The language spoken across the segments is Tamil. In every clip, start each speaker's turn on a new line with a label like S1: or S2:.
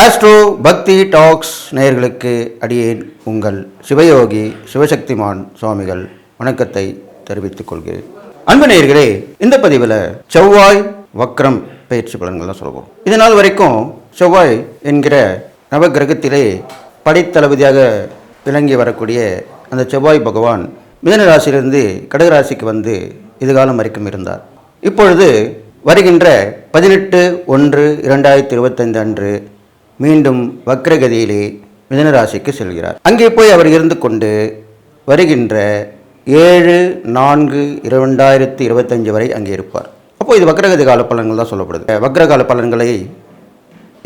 S1: ஆஸ்ட்ரோ பக்தி டாக்ஸ் நேயர்களுக்கு அடியேன் உங்கள் சிவயோகி சிவசக்திமான் சுவாமிகள் வணக்கத்தை தெரிவித்துக் கொள்கிறேன். அன்பு நேயர்களே இந்த பதிவில் செவ்வாய் வக்ரம் பயிற்சி பலன்கள்லாம் சொல்லுவோம். இது நாள் வரைக்கும் செவ்வாய் என்கிற நவகிரகத்திலே படைத்தளபதியாக விளங்கி வரக்கூடிய அந்த செவ்வாய் பகவான் மிதன ராசியிலிருந்து கடகராசிக்கு வந்து இதுகாலம் வரைக்கும் இருந்தார். இப்பொழுது வருகின்ற பதினெட்டு ஒன்று இரண்டாயிரத்தி இருபத்தைந்து அன்று மீண்டும் வக்ரகதியிலே மிதனராசிக்கு செல்கிறார். அங்கே போய் அவர் இருந்து கொண்டு வருகின்ற ஏழு நான்கு இரண்டாயிரத்தி இருபத்தஞ்சு வரை அங்கே இருப்பார். அப்போது இது வக்ரகதி கால பலன்கள் தான் சொல்லப்படுது. வக்ரகால பலன்களை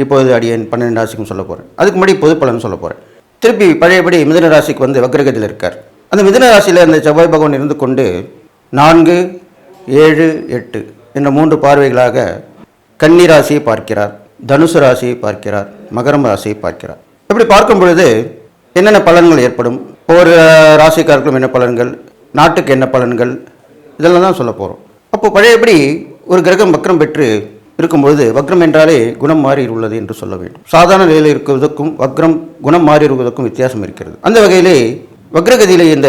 S1: இப்போது அடியேன் பன்னெண்டு ராசிக்கும் சொல்ல போகிறேன் அதுக்கு முன்னாடி பொது பலன் சொல்ல போகிறேன் திருப்பி பழையபடி மிதன ராசிக்கு வந்து வக்ரகதியில் இருக்கார். அந்த மிதன ராசியில் அந்த செவ்வாய் பகவான் இருந்து கொண்டு நான்கு ஏழு எட்டு என்ற மூன்று பார்வைகளாக கன்னி ராசியை பார்க்கிறார் தனுசு ராசியை பார்க்கிறார் மகரம் ராசியை பார்க்கிறார். இப்படி பார்க்கும் பொழுது என்னென்ன பலன்கள் ஏற்படும்? ஒவ்வொரு ராசிக்காரர்களும் என்ன பலன்கள்? நாட்டுக்கு என்ன பலன்கள்? இதெல்லாம் தான் சொல்ல போகிறோம் அப்போ பழையபடி ஒரு கிரகம் வக்ரம் பெற்று இருக்கும்பொழுது வக்ரம் என்றாலே குணம் மாறி உள்ளது என்று சொல்ல வேண்டும். சாதாரண நிலையில் இருக்குவதற்கும் வக்ரம் குணம் மாறி இருப்பதற்கும் வித்தியாசம் இருக்கிறது. அந்த வகையிலே வக்ரகதியிலே இந்த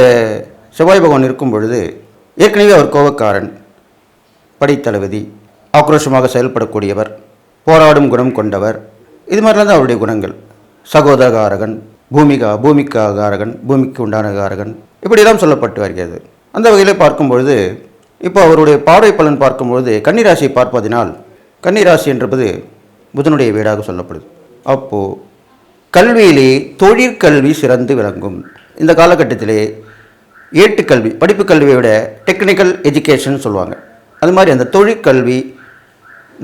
S1: செவ்வாய் பகவான் இருக்கும் பொழுது ஏற்கனவே அவர் கோபக்காரன் படைத்தளபதி ஆக்ரோஷமாக செயல்படக்கூடியவர் போராடும் குணம் கொண்டவர் இது மாதிரிலாம் தான் அவருடைய குணங்கள். சகோதரகாரகன் பூமிகா பூமிக்காகாரகன் பூமிக்கு உண்டானகாரகன் இப்படியெல்லாம் சொல்லப்பட்டு வருகிறது. அந்த வகையில் பார்க்கும்பொழுது இப்போ அவருடைய பார்வை பலன் பார்க்கும்பொழுது கன்னிராசியை பார்ப்பதினால் கன்னிராசி என்பது புதனுடைய வீடாக சொல்லப்படுது. அப்போது கல்வியிலே தொழிற்கல்வி சிறந்து விளங்கும். இந்த காலகட்டத்திலே ஏட்டுக்கல்வி படிப்பு கல்வியை விட டெக்னிக்கல் எஜுகேஷன் சொல்லுவாங்க. அது மாதிரி அந்த தொழிற்கல்வி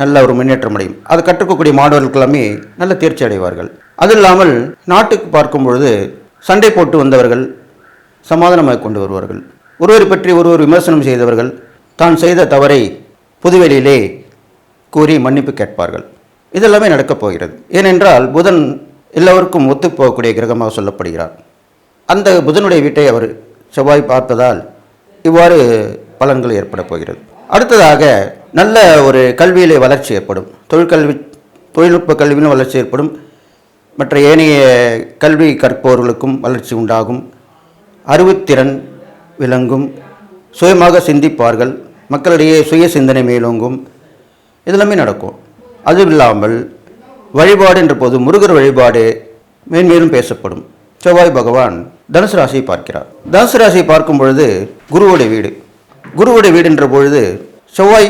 S1: நல்ல ஒரு முன்னேற்றம் அடையும். அது கற்றுக்கக்கூடிய மாணவர்கள் எல்லாமே நல்ல தேர்ச்சி அடைவார்கள். அது இல்லாமல் நாட்டுக்கு பார்க்கும் பொழுது சண்டை போட்டு வந்தவர்கள் சமாதானமாக கொண்டு வருவார்கள். ஒருவரை பற்றி ஒருவர் விமர்சனம் செய்தவர்கள் தான் செய்த தவறை புதுவெளியிலே கூறி மன்னிப்பு கேட்பார்கள். இதெல்லாமே நடக்கப் போகிறது. ஏனென்றால் புதன் எல்லோருக்கும் ஒத்துப்போகக்கூடிய கிரகமாக சொல்லப்படுகிறார். அந்த புதனுடைய வீட்டை அவர் செவ்வாய் பார்ப்பதால் இவ்வாறு பலன்கள் ஏற்பட போகிறது. அடுத்ததாக நல்ல ஒரு கல்வியில் வளர்ச்சி ஏற்படும். தொழிற்கல்வி தொழில்நுட்ப கல்வியிலும் வளர்ச்சி ஏற்படும். மற்ற ஏனைய கல்வி கற்பவர்களுக்கும் வளர்ச்சி உண்டாகும். அறிவுத்திறன் விளங்கும். சுயமாக சிந்திப்பார்கள். மக்களிடையே சுய சிந்தனை மேலோங்கும். இதெல்லாமே நடக்கும். அதுவும் இல்லாமல் வழிபாடு என்ற போது முருகர் வழிபாடு மேன்மேலும் பேசப்படும். செவ்வாய் பகவான் தனுசு ராசியை பார்க்கிறார். தனுசு ராசியை பார்க்கும் பொழுது குருவுடைய வீடு. குருவோடைய வீடு என்ற பொழுது செவ்வாய்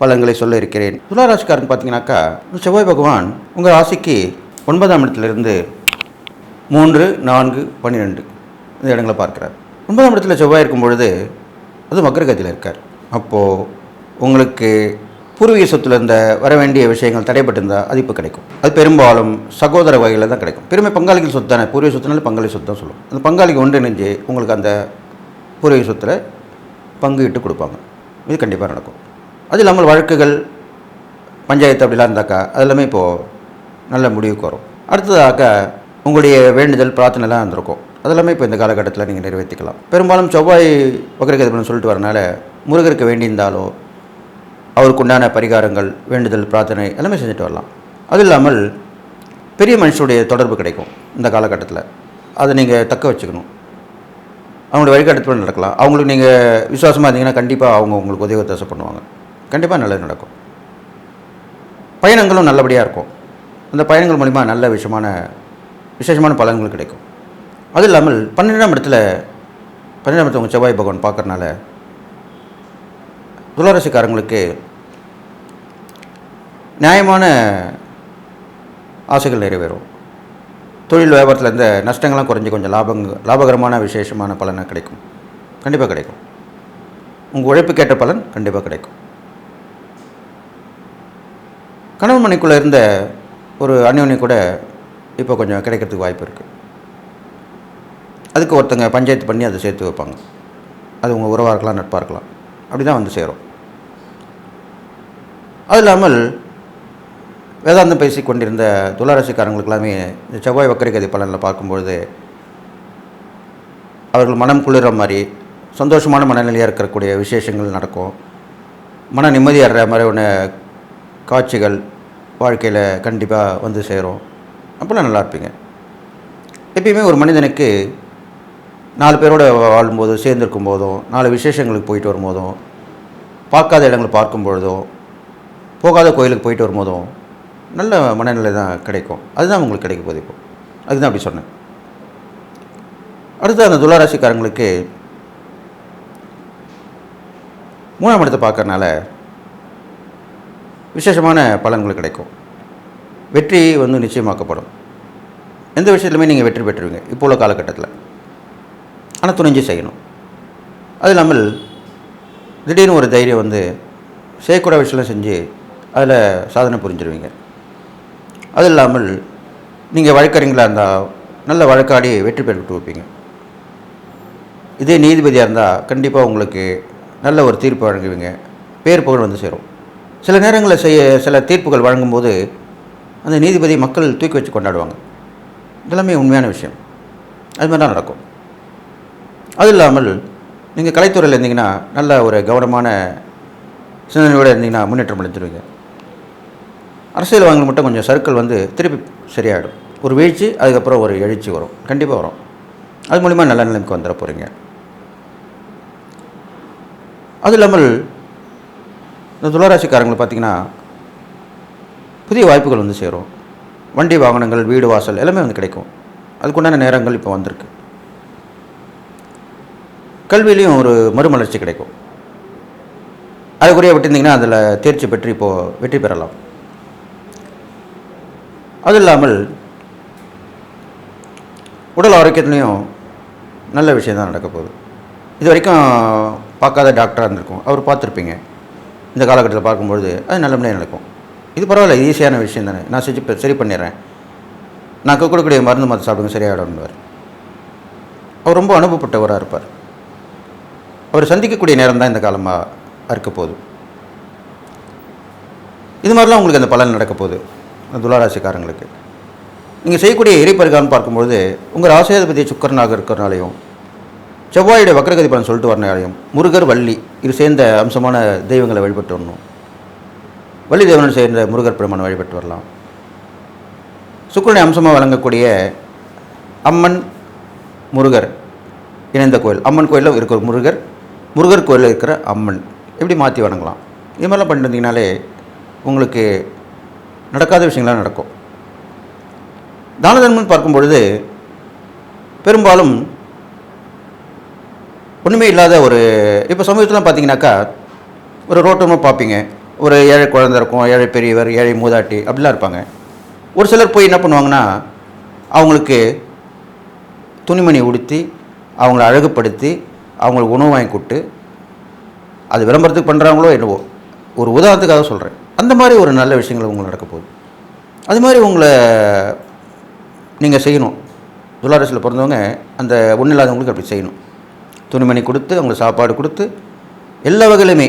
S1: பலன்களை சொல்ல இருக்கிறேன். துளாராசிக்காரன் பார்த்தீங்கன்னாக்கா செவ்வாய் பகவான் உங்கள் ராசிக்கு ஒன்பதாம் இடத்துலேருந்து மூன்று நான்கு பன்னிரெண்டு இந்த இடங்களை பார்க்கிறார். ஒன்பதாம் இடத்துல செவ்வாய் இருக்கும் பொழுது அது மக்கரகத்தில் இருக்கார். அப்போது உங்களுக்கு பூர்வீக சொத்துலேருந்து வர வேண்டிய விஷயங்கள் தடைப்பட்டிருந்தால் அது இப்போ கிடைக்கும். அது பெரும்பாலும் சகோதர வகையில் தான் கிடைக்கும். பெருமை பங்காளிகள் சொத்து தானே? பூர்வீக சொத்துனால பங்காளி சொத்து தான் சொல்லுவோம். அந்த பங்காளிக்கு ஒன்றிணைஞ்சு உங்களுக்கு அந்த பூர்வீக சொத்தில் பங்கு இட்டு கொடுப்பாங்க. இது கண்டிப்பாக நடக்கும். அது இல்லாமல் வழக்குகள் பஞ்சாயத்து அப்படிலாம் இருந்தாக்கா அதெல்லாமே இப்போது நல்ல முடிவுக்கு வரும். அடுத்ததாக உங்களுடைய வேண்டுதல் பிரார்த்தனைலாம் இருந்திருக்கும். அதெல்லாமே இப்போ இந்த காலகட்டத்தில் நீங்கள் நிறைவேற்றிக்கலாம். பெரும்பாலும் செவ்வாய் வக்கரகதிபன் சொல்லிட்டு வரனால முருகருக்கு வேண்டியிருந்தாலோ அவருக்கு உண்டான பரிகாரங்கள் வேண்டுதல் பிரார்த்தனை எல்லாமே செஞ்சுட்டு வரலாம். அது இல்லாமல் பெரிய மனுஷனுடைய தொடர்பு கிடைக்கும் இந்த காலகட்டத்தில். அதை நீங்கள் தக்க வச்சுக்கணும். அவங்களுடைய வழிகாட்டத்தில் நடக்கலாம். அவங்களுக்கு நீங்கள் விசுவாசமாக இருந்தீங்கன்னா கண்டிப்பாக அவங்க உங்களுக்கு உதவி தசை பண்ணுவாங்க. கண்டிப்பாக நல்லது நடக்கும். பயணங்களும் நல்லபடியாக இருக்கும். அந்த பயணங்கள் மூலிமா நல்ல விஷயமான விசேஷமான பலன்கள் கிடைக்கும். அது இல்லாமல் பன்னிரெண்டாம் இடத்துல பன்னிரெண்டாம் இடத்துல உங்கள் செவ்வாய் பகவான் பார்க்குறனால துளாராசிக்காரங்களுக்கு நியாயமான ஆசைகள் நிறைவேறும். தொழில் வியாபாரத்தில் இருந்த நஷ்டங்கள்லாம் குறைஞ்சி கொஞ்சம் லாபங்க லாபகரமான விசேஷமான பலனாக கிடைக்கும். கண்டிப்பாக கிடைக்கும். உங்கள் உழைப்புக்கேற்ற பலன் கண்டிப்பாக கிடைக்கும். கணவன் மனைக்குள்ளே இருந்த ஒரு அந்யோன்யம் கூட இப்போ கொஞ்சம் கிடைக்கிறதுக்கு வாய்ப்பு இருக்குது அதுக்கு ஒருத்தங்க பஞ்சாயத்து பண்ணி அதை சேர்த்து வைப்பாங்க. அது உங்கள் உறவாக இருக்கலாம் நட்பாக இருக்கலாம். அப்படி தான் வந்து சேரும். அது இல்லாமல் வேதாந்தம் பேசி கொண்டிருந்த துளாராசிக்காரங்களுக்கெல்லாமே இந்த செவ்வாய் வக்கரிகதை பலனில் பார்க்கும்பொழுது அவர்கள் மனம் குளிர மாதிரி சந்தோஷமான மனநிலையாக இருக்கக்கூடிய விசேஷங்கள் நடக்கும். மன நிம்மதியாடுற ஒன்று காட்சிகள் வாழ்க்கையில் கண்டிப்பாக வந்து சேரும். அப்போல்லாம் நல்லா இருப்பீங்க. எப்பயுமே ஒரு மனிதனுக்கு நாலு பேரோட வாழும்போது சேர்ந்துருக்கும் போதும் நாலு விசேஷங்களுக்கு போயிட்டு வரும்போதும் பார்க்காத இடங்களை பார்க்கும் பொழுதும் போகாத கோயிலுக்கு போயிட்டு வரும்போதும் நல்ல மனநிலை தான் கிடைக்கும். அதுதான் உங்களுக்கு கிடைக்க போகுது இப்போ. அதுதான் அப்படி சொன்னேன். அடுத்து அந்த துளாராசிக்காரங்களுக்கு மூணாம் இடத்தை பார்க்கறனால விசேஷமான பலன்கள் கிடைக்கும். வெற்றி வந்து நிச்சயமாக்கப்படும். எந்த விஷயத்துலையுமே நீங்கள் வெற்றி பெற்றுவீங்க இப்போ உள்ள காலகட்டத்தில். ஆனால் துணிஞ்சு செய்யணும். அது இல்லாமல் திடீர்னு ஒரு தைரியம் வந்து செய்யக்கூட விஷயம்லாம் செஞ்சு அதில் சாதனை புரிஞ்சிருவீங்க. அது இல்லாமல் நீங்கள் வழக்கறிஞர்களாக இருந்தால் நல்ல வழக்காடி வெற்றி பெற்று வைப்பீங்க இதே நீதிபதியாக இருந்தால் கண்டிப்பாக உங்களுக்கு நல்ல ஒரு தீர்ப்பு வழங்குவீங்க. பேர் புகழ் வந்து சேரும். சில நேரங்களில் செய்ய சில தீர்ப்புகள் வழங்கும்போது அந்த நீதிபதி மக்கள் தூக்கி வச்சு கொண்டாடுவாங்க. இதெல்லாமே உண்மையான விஷயம். அது மாதிரி தான் நடக்கும். அது இல்லாமல் நீங்கள் கலைத்துறையில் இருந்தீங்கன்னா நல்ல ஒரு கவனமான சிந்தனையோடு இருந்தீங்கன்னா முன்னேற்றம் அடைஞ்சிருவீங்க. அரசியல் மட்டும் கொஞ்சம் சர்க்கிள் வந்து திருப்பி சரியாயிடும். ஒரு வீழ்ச்சி அதுக்கப்புறம் ஒரு எழுச்சி வரும். கண்டிப்பாக வரும். அது மூலிமா நல்ல நிலைமைக்கு வந்துட போகிறீங்க அது இல்லாமல் இந்த துளராசிக்காரங்களை பார்த்தீங்கன்னா புதிய வாய்ப்புகள் வந்து சேரும். வண்டி வாகனங்கள் வீடு வாசல் எல்லாமே வந்து கிடைக்கும். அதுக்குண்டான நேரங்கள் இப்போ வந்திருக்கு. கல்வியிலையும் ஒரு மறுமலர்ச்சி கிடைக்கும். அதுக்குரிய விட்டுருந்தீங்கன்னா அதில் தேர்ச்சி பெற்று இப்போது வெற்றி பெறலாம். அது இல்லாமல் உடல் ஆரோக்கியத்துலேயும் நல்ல விஷயம் தான் நடக்க போகுது. இது வரைக்கும் பார்க்காத டாக்டராக இருந்திருக்கும். அவர் பார்த்துருப்பீங்க. இந்த காலகட்டத்தில் பார்க்கும்பொழுது அது நல்லபடியாக நடக்கும். இது பரவாயில்ல ஈஸியான விஷயம் தானே. நான் செஞ்சு சரி பண்ணிடுறேன். நான் கொடுக்கக்கூடிய மருந்து மருந்து சாப்பிடுங்க சரியாயிடும்னுவார் அவர் ரொம்ப அனுபவப்பட்டவராக இருப்பார். அவர் சந்திக்கக்கூடிய நேரம் தான் இந்த காலமாக இருக்க போகுது. இது மாதிரிலாம் உங்களுக்கு அந்த பலன் நடக்க போகுது துளாராசிக்காரங்களுக்கு. நீங்கள் செய்யக்கூடிய இறைப்பருகான்னு பார்க்கும்பொழுது உங்கள் ராசியாதிபதி சுக்கரனாக இருக்கிறனாலையும் செவ்வாயுடைய வக்ரகதி பலன் சொல்லிட்டு வரனாலையும் முருகர் வள்ளி இது சேர்ந்த அம்சமான தெய்வங்களை வழிபட்டு வரணும். வள்ளி தேவனன் சேர்ந்த முருகர் பெருமானை வழிபட்டு வரலாம். சுக்கரனை அம்சமாக வழங்கக்கூடிய அம்மன் முருகர் இணைந்த கோயில். அம்மன் கோயிலில் இருக்கிற முருகர் முருகர் கோயிலில் இருக்கிற அம்மன். எப்படி மாற்றி வணங்கலாம்? இது மாதிரிலாம் பண்ணிருந்தீங்கனாலே உங்களுக்கு நடக்காத விஷயங்கள்லாம் நடக்கும். தான தர்மம் பார்க்கும் பொழுது பெரும்பாலும் ஒன்றுமே இல்லாத ஒரு இப்போ சமூகத்தில் பார்த்தீங்கன்னாக்கா ஒரு ரோட்டமாக பார்ப்பீங்க ஒரு ஏழை குழந்தை இருக்கும் ஏழை பெரியவர் ஏழை மூதாட்டி அப்படிலாம் இருப்பாங்க. ஒரு சிலர் போய் என்ன பண்ணுவாங்கன்னா அவங்களுக்கு துணிமணி உடுத்தி அவங்கள அழகுப்படுத்தி அவங்களுக்கு உணவு வாங்கி கொடுத்து அது விளம்பரத்துக்கு பண்ணுறாங்களோ என்னவோ. ஒரு உதாரணத்துக்காக சொல்கிறேன் அந்த மாதிரி ஒரு நல்ல விஷயங்கள் உங்களுக்கு நடக்க போகுது. அது மாதிரி உங்களை நீங்கள் செய்யணும். துளாரசில் பிறந்தவங்க அந்த ஒன்றும் இல்லாதவங்களுக்கு அப்படி செய்யணும். துணிமணி கொடுத்து அவங்களுக்கு சாப்பாடு கொடுத்து எல்லா வகையிலுமே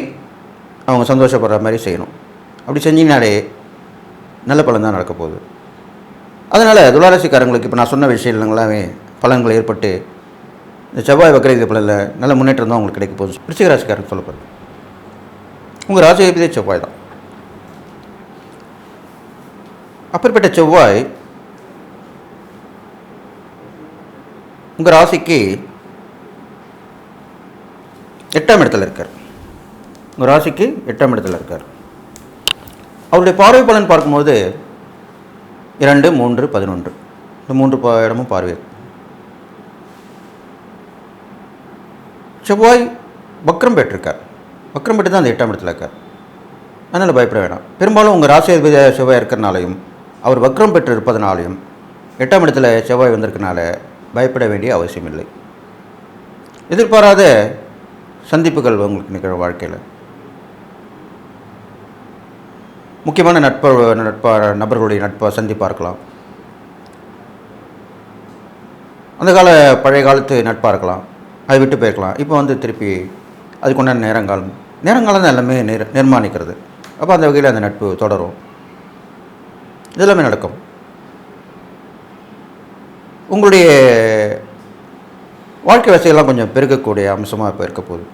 S1: அவங்க சந்தோஷப்படுற மாதிரி செய்யணும். அப்படி செஞ்சீங்கனாலே நல்ல பலன் தான் நடக்க போகுது. அதனால் துளாராசிக்காரங்களுக்கு இப்போ நான் சொன்ன விஷயங்களாமே பலன்கள் ஏற்பட்டு இந்த செவ்வாய் வக்கரீக பலனில் நல்ல முன்னேற்றம் தான் உங்களுக்கு கிடைக்க போகுது. விருச்சிக சொல்லப்படுது உங்கள் ராசிபதியே செவ்வாய் தான். அப்படிப்பட்ட செவ்வாய் உங்கள் ராசிக்கு எட்டாம் இடத்துல இருக்கார். உங்கள் ராசிக்கு எட்டாம் இடத்துல இருக்கார். அவருடைய பார்வை பலன் பார்க்கும்போது இரண்டு மூன்று பதினொன்று. இந்த மூன்று பா- இடமும் பார்வை. செவ்வாய் வக்ரம் பெற்றிருக்கார். வக்ரம் பெற்று தான் அந்த எட்டாம் இடத்துல இருக்கார். அதனால் பயப்பட வேணாம். பெரும்பாலும் உங்கள் ராசி அதிபதி செவ்வாய் இருக்கிறனாலையும் அவர் வக்ரம் பெற்று இருப்பதனாலையும் எட்டாம் இடத்துல செவ்வாய் வந்திருக்கனால பயப்பட வேண்டிய அவசியம் இல்லை. எதிர்பாராத சந்திப்புகள் உங்களுக்கு நிகழும் வாழ்க்கையில். முக்கியமான நட்பு நட்பா நபர்களுடைய நட்பை சந்திப்பாக இருக்கலாம் அந்த கால பழைய காலத்து நட்பாக இருக்கலாம். அதை விட்டு போயிருக்கலாம். இப்போ வந்து திருப்பி அதுக்குண்டான நேரங்காலம் நேரங்காலம் தான் எல்லாமே நிர் நிர்மாணிக்கிறது. அப்போ அந்த வகையில் அந்த நட்பு தொடரும். இதெல்லாமே நடக்கும். உங்களுடைய வாழ்க்கை வசதியெல்லாம் கொஞ்சம் பெருகக்கூடிய அம்சமாக இப்போ இருக்க போகுது.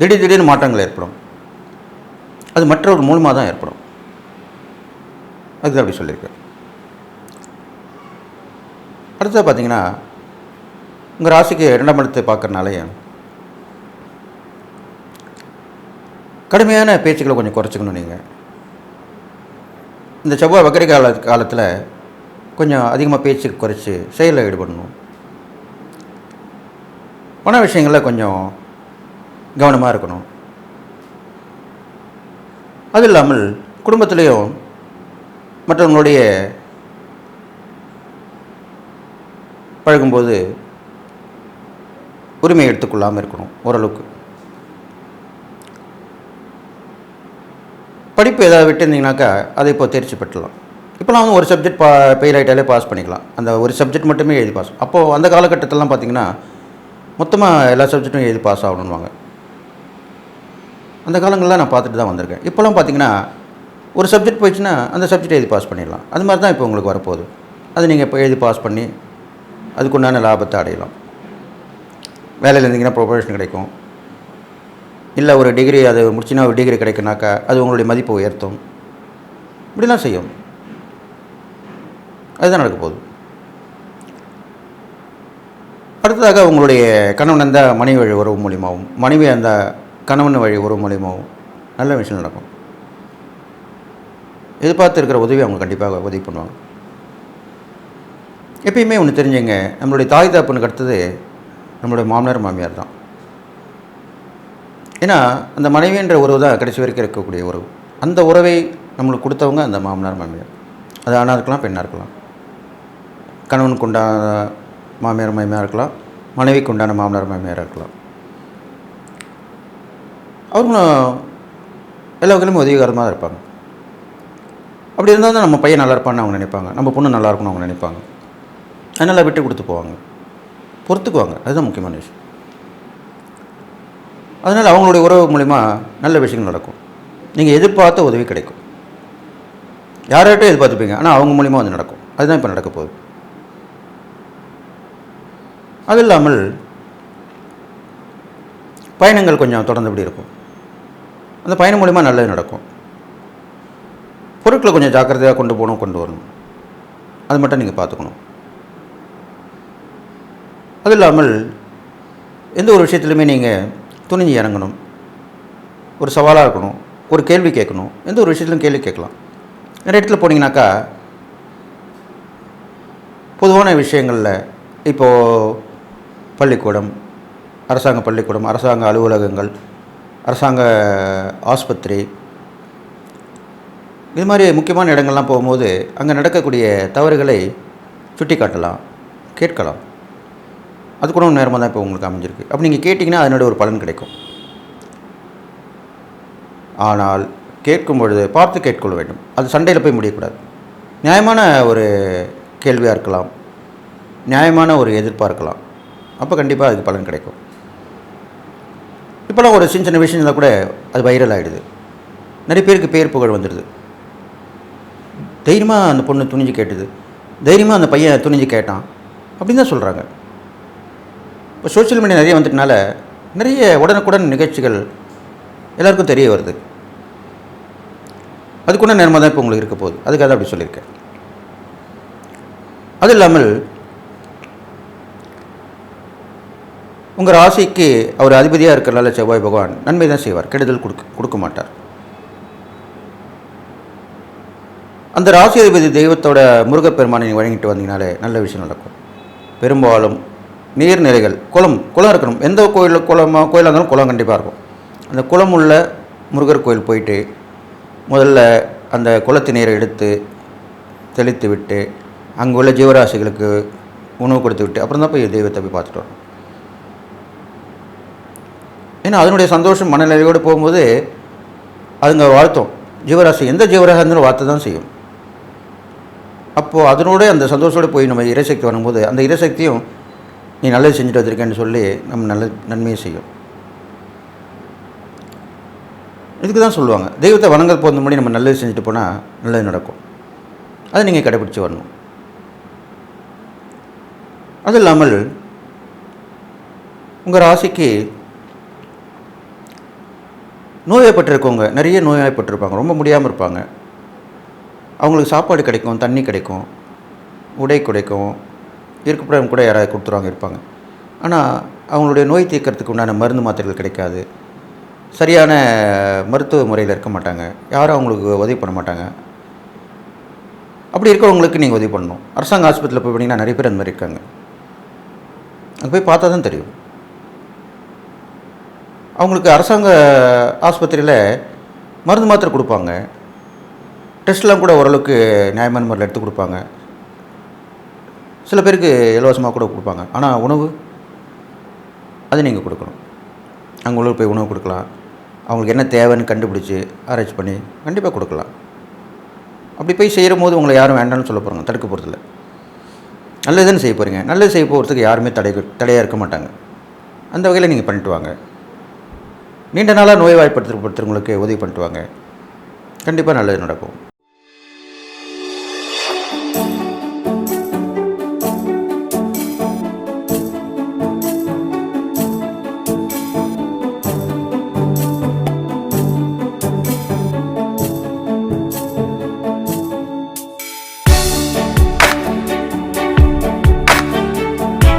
S1: திடீர் திடீர்னு மாற்றங்கள் ஏற்படும். அது மற்றவர் மூலமாக தான் ஏற்படும். அதுதான் அப்படி சொல்லியிருக்கேன் அடுத்தது பார்த்தீங்கன்னா உங்கள் ராசிக்கு இரண்டாம் இடத்தை பார்க்குறனாலே கடுமையான பேச்சுக்களை கொஞ்சம் குறைச்சிக்கணும் நீங்கள் இந்த செவ்வாய் வக்கரை கால காலத்தில் கொஞ்சம் அதிகமாக பேச்சு குறைச்சி செயலில் ஈடுபடணும். பண விஷயங்களில் கொஞ்சம் கவனமாக இருக்கணும். அது இல்லாமல் குடும்பத்திலையும் மற்றவங்களுடைய பழகும்போது உரிமை எடுத்துக்கொள்ளாமல் இருக்கணும் ஓரளவுக்கு. படிப்பு ஏதாவது விட்டுருந்தீங்கனாக்கா அதை இப்போ தேர்ச்சி பெற்றலாம். இப்போலாம் வந்து ஒரு சப்ஜெக்ட் பா ஃபெயில் ஆகிட்டாலே பாஸ் பண்ணிக்கலாம். அந்த ஒரு சப்ஜெக்ட் மட்டுமே எழுதி பாஸ் அப்போது அந்த காலகட்டத்திலலாம் பார்த்தீங்கன்னா மொத்தமாக எல்லா சப்ஜெக்ட்டும் எழுதி பாஸ் ஆகணுன்னுவாங்க அந்த காலங்களில் நான் பார்த்துட்டு தான் வந்திருக்கேன். இப்போலாம் பார்த்தீங்கன்னா ஒரு சப்ஜெக்ட் போயிடுச்சுன்னா அந்த சப்ஜெக்ட் எழுதி பாஸ் பண்ணிடலாம். அது மாதிரி தான் இப்போ உங்களுக்கு வரப்போகுது. அது நீங்கள் இப்போ எழுதி பாஸ் பண்ணி அதுக்குண்டான லாபத்தை அடையலாம். வேலையில் இருந்தீங்கன்னா ப்ரொபோஷன் கிடைக்கும். இல்லை ஒரு டிகிரி அது முடிச்சுன்னா ஒரு டிகிரி கிடைக்குனாக்கா அது உங்களுடைய மதிப்பை உயர்த்தும். இப்படிலாம் செய்யும். அதுதான் நடக்க போகுது. அடுத்ததாக உங்களுடைய கணவன் அந்த மனைவி உறவு மூலியமாகவும் மனைவி அந்த கணவன் வழி உறவு மூலியமாகவும் நல்ல விஷயம் நடக்கும். எதிர்பார்த்துருக்கிற உதவி அவங்க கண்டிப்பாக உதவி பண்ணுவாங்க. எப்பயுமே ஒன்று தெரிஞ்சுங்க நம்மளுடைய தாய் தாப்புன்னு அடுத்தது நம்மளுடைய மாமனார் மாமியார் தான். ஏன்னா அந்த மனைவின்ற உறவு தான் கடைசி வரைக்கும் இருக்கக்கூடிய உறவு. அந்த உறவை நம்மளுக்கு கொடுத்தவங்க அந்த மாமனார் மாமியார். அது ஆணாக இருக்கலாம் பெண்ணாக இருக்கலாம். கணவனுக்கு உண்டான மாமியார் மாமியாக இருக்கலாம். மனைவிக்கு உண்டான மாமனார் மாமியாராக இருக்கலாம். அவர்களும் எல்லா வகையிலுமே உதவிகரமாக தான் இருப்பாங்க. அப்படி இருந்தால் தான் நம்ம பையன் நல்லா இருப்பான்னு அவங்க நினைப்பாங்க. நம்ம பொண்ணு நல்லா இருக்கும்னு அவங்க நினைப்பாங்க. அதனால் விட்டு கொடுத்து போவாங்க. பொறுத்துக்குவாங்க. அதுதான் முக்கியமான விஷயம். அதனால் அவங்களுடைய உறவு மூலிமா நல்ல விஷயங்கள் நடக்கும். நீங்கள் எதிர்பார்த்த உதவி கிடைக்கும். யார்கிட்டையும் எதிர்பார்த்துப்பீங்க. ஆனால் அவங்க மூலிமா வந்து நடக்கும். அதுதான் இப்போ நடக்க போகுது. அது இல்லாமல் பயணங்கள் கொஞ்சம் தொடர்ந்தபடி இருக்கும். அந்த பயணம் மூலிமா நல்லது நடக்கும். பொருட்களை கொஞ்சம் ஜாக்கிரதையாக கொண்டு போகணும் கொண்டு வரணும். அது மட்டும் நீங்கள் பார்த்துக்கணும். அது இல்லாமல் எந்த ஒரு விஷயத்துலையுமே நீங்கள் துணிஞ்சு இறங்கணும். ஒரு சவாலாக இருக்கணும். ஒரு கேள்வி கேட்கணும். எந்த ஒரு விஷயத்துலையும் கேள்வி கேட்கலாம். நிறைய இடத்துல போனீங்கன்னாக்கா பொதுவான விஷயங்களில் இப்போது பள்ளிக்கூடம் அரசாங்க பள்ளிக்கூடம் அரசாங்க அலுவலகங்கள் அரசாங்க ஆஸ்பத்திரி. இது மாதிரி முக்கியமான இடங்கள்லாம் போகும்போது அங்கே நடக்கக்கூடிய தவறுகளை சுட்டி காட்டலாம் கேட்கலாம். அது கூட ஒரு நேரமாக தான் இப்போ உங்களுக்கு அமைஞ்சிருக்கு. அப்போ நீங்கள் கேட்டிங்கன்னா அதனோட ஒரு பலன் கிடைக்கும். ஆனால் கேட்கும் பொழுது பார்த்து கேட்கொள்ள வேண்டும். அது சண்டையில் போய் முடியக்கூடாது. நியாயமான ஒரு கேள்வியாக இருக்கலாம். நியாயமான ஒரு எதிர்ப்பாக இருக்கலாம். அப்போ கண்டிப்பாக அதுக்கு பலன் கிடைக்கும். இப்போலாம் ஒரு சின்ன சின்ன விஷயம் இருந்தால் கூட அது வைரல் ஆகிடுது நிறைய பேருக்கு பேர் புகழ் வந்துடுது. தைரியமாக அந்த பொண்ணு துணிஞ்சு கேட்டுது. தைரியமாக அந்த பையன் துணிஞ்சு கேட்டான். அப்படின்னு தான் சொல்கிறாங்க இப்போ சோஷியல் மீடியா நிறைய வந்துட்டனால நிறைய உடனுக்குடன் நிகழ்ச்சிகள் எல்லாருக்கும் தெரிய வருது. அதுக்குள்ள நேரமாக தான் இப்போ உங்களுக்கு இருக்க போகுது. அதுக்காக தான் அப்படி சொல்லியிருக்கேன். அது இல்லாமல் உங்கள் ராசிக்கு அவர் அதிபதியாக இருக்கிறனால செவ்வாய் பகவான் நன்மை தான் செய்வார் கெடுதல் கொடுக்க கொடுக்க மாட்டார். அந்த ராசி அதிபதி தெய்வத்தோட முருகப்பெருமானை நீங்கள் வழங்கிட்டு வந்தீங்கனாலே நல்ல விஷயம் நடக்கும். பெரும்பாலும் நீர்நிலைகள் குளம் குளம் இருக்கணும். எந்த கோயில் குளமாக கோயிலாக இருந்தாலும் குளம் கண்டிப்பாக இருக்கும். அந்த குளம் உள்ள முருகர் கோயில் போயிட்டு முதல்ல அந்த குளத்து நீரை எடுத்து தெளித்து விட்டு அங்கே உள்ள ஜீவராசிகளுக்கு உணவு கொடுத்து விட்டு அப்புறம் தான் போய் தெய்வத்தை போய் பார்த்துட்டு வரணும். ஏன்னா அதனுடைய சந்தோஷம் மனநிலையோடு போகும்போது அதுங்க வாழ்த்தும். ஜீவராசி எந்த ஜீவராசி இருந்தாலும் வாழ்த்து தான் செய்யும். அப்போது அதனோட அந்த சந்தோஷத்தோடு போய் நம்ம இறைசக்தி வரும்போது அந்த இறைசக்தியும் நீ நல்லது செஞ்சுட்டு வந்திருக்கேன்னு சொல்லி நம்ம நல்ல நன்மையை செய்யும். இதுக்கு தான் சொல்லுவாங்க. தெய்வத்தை வணங்க போகிற முன்னாடி நம்ம நல்லது செஞ்சுட்டு போனால் நல்லது நடக்கும். அதை நீங்கள் கடைபிடிச்சி வரணும். அது இல்லாமல் உங்கள் ராசிக்கு நோய்வாய்ப்பட்டிருக்கவங்க நிறைய நோய்வாய்ப்பட்டிருப்பாங்க ரொம்ப முடியாமல் இருப்பாங்க. அவங்களுக்கு சாப்பாடு கிடைக்கும் தண்ணி கிடைக்கும் உடை கிடைக்கும் இருக்கப்படம் கூட யாராவது கொடுத்துருவாங்க இருப்பாங்க. ஆனால் அவங்களுடைய நோய் தீர்க்கறதுக்கு உண்டான மருந்து மாத்திரைகள் கிடைக்காது. சரியான மருத்துவ முறையில் இருக்க மாட்டாங்க. யாரும் அவங்களுக்கு உதவி பண்ண மாட்டாங்க. அப்படி இருக்கிறவங்களுக்கு நீங்கள் உதவி பண்ணணும். அரசாங்க ஆஸ்பத்திரியில் போய் பண்ணிங்கன்னா நிறைய பேர் அந்த மாதிரி இருக்காங்க. அங்கே போய் பார்த்தா தான் தெரியும். அவங்களுக்கு அரசாங்க ஆஸ்பத்திரியில் மருந்து மாத்திரை கொடுப்பாங்க. டெஸ்ட்லாம் கூட ஓரளவுக்கு நியாயமான முறையில் எடுத்து கொடுப்பாங்க. சில பேருக்கு இலவசமாக கூட கொடுப்பாங்க. ஆனால் உணவு அது நீங்கள் கொடுக்கணும். அங்கே உள்ள போய் உணவு கொடுக்கலாம். அவங்களுக்கு என்ன தேவைன்னு கண்டுபிடிச்சி ஆராய்ச்சி பண்ணி கண்டிப்பாக கொடுக்கலாம். அப்படி போய் செய்கிற போது உங்களை யாரும் வேண்டாம்னு சொல்ல போகிறாங்க தடுக்க போகிறதில்ல நல்லதுன்னு செய்ய போகிறீங்க நல்லது செய்ய போகிறதுக்கு யாருமே தடை தடையாக இருக்க மாட்டாங்க. அந்த வகையில் நீங்கள் பண்ணிட்டு வாங்க. நீண்ட நாளாக நோய்வாய்ப்படுத்தப்படுத்துறவங்களுக்கு உதவி பண்ணிட்டு வாங்க. கண்டிப்பாக நல்லது நடக்கும்.